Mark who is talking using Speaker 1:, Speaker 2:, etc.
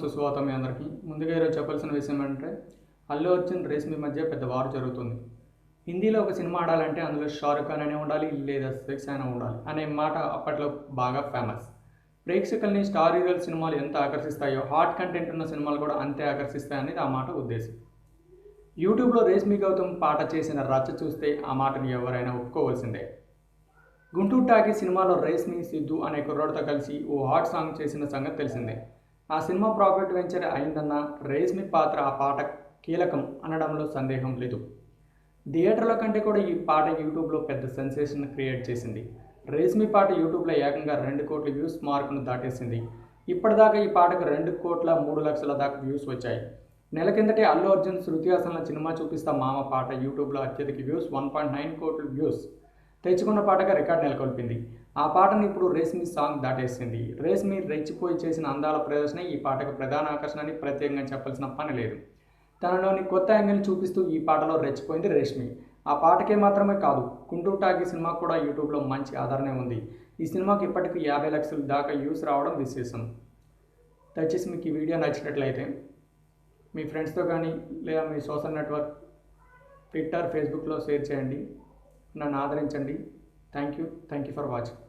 Speaker 1: సుస్వాగతం మీ అందరికీ. ముందుగా ఈరోజు చెప్పాల్సిన విషయం ఏంటంటే అల్లు అర్జున్ రేష్మి మధ్య పెద్ద వారు జరుగుతుంది. హిందీలో ఒక సినిమా ఆడాలంటే అందులో షారుఖ్ ఖాన్ అనే ఉండాలి లేదా సెక్స్ అయినా ఉండాలి అనే మాట అప్పట్లో బాగా ఫేమస్ ప్రేక్షకుల్ని స్టార్ హీరోల సినిమాలు ఎంత ఆకర్షిస్తాయో హాట్ కంటెంట్ ఉన్న సినిమాలు కూడా అంతే ఆకర్షిస్తాయి అనేది ఆ మాట ఉద్దేశం. యూట్యూబ్లో రేష్మి గౌతమ్ పాట చేసిన రచ్చ చూస్తే ఆ మాటను ఎవరైనా ఒప్పుకోవాల్సిందే. గుంటూరు టాకీ సినిమాలో రేస్మి సిద్ధు అనే కుర్రాడితో కలిసి ఓ హాట్ సాంగ్ చేసిన సంగతి తెలిసిందే. ఆ సినిమా ప్రాఫిట్ వెంచర్ అయిందన్న రేస్మి పాత్ర ఆ పాట కీలకం అనడంలో సందేహం లేదు. థియేటర్ల కంటే కూడా ఈ పాట యూట్యూబ్లో పెద్ద సెన్సేషన్ క్రియేట్ చేసింది. రేస్మి పాట యూట్యూబ్లో ఏకంగా రెండు కోట్ల వ్యూస్ మార్కును దాటేసింది. ఇప్పటిదాకా ఈ పాటకు రెండు కోట్ల మూడు లక్షల దాకా వ్యూస్ వచ్చాయి. నెల కిందటే అల్లు అర్జున్ శృతి హాసన్ల సినిమా చూపిస్తా మామ పాట యూట్యూబ్లో అత్యధిక వ్యూస్ వన్ పాయింట్ నైన్ కోట్ల వ్యూస్. తెచ్చుకున్న పాటగా రికార్డ్ నెలకొల్పింది. ఆ పాటను ఇప్పుడు రేస్మి సాంగ్ దాటేసింది. రేస్మి రెచ్చిపోయి చేసిన అందాల ప్రదర్శన ఈ పాటకు ప్రధాన ఆకర్షణ అని ప్రత్యేకంగా చెప్పాల్సిన పని లేదు. తనలోని కొత్త యాంగిల్ చూపిస్తూ ఈ పాటలో రెచ్చిపోయింది రేష్మి ఆ పాటకే మాత్రమే కాదు గుంటూరు టాకీ సినిమా కూడా యూట్యూబ్లో మంచి ఆదరణ ఉంది. ఈ సినిమాకి ఇప్పటికీ యాభై లక్షల దాకా వ్యూస్ రావడం విశేషం. దయచేసి మీకు ఈ వీడియో నచ్చినట్లయితే మీ ఫ్రెండ్స్తో కానీ లేదా మీ సోషల్ నెట్వర్క్ ట్విట్టర్ ఫేస్బుక్లో షేర్ చేయండి. నన్ను ఆదరించండి. Thank you thank you for watching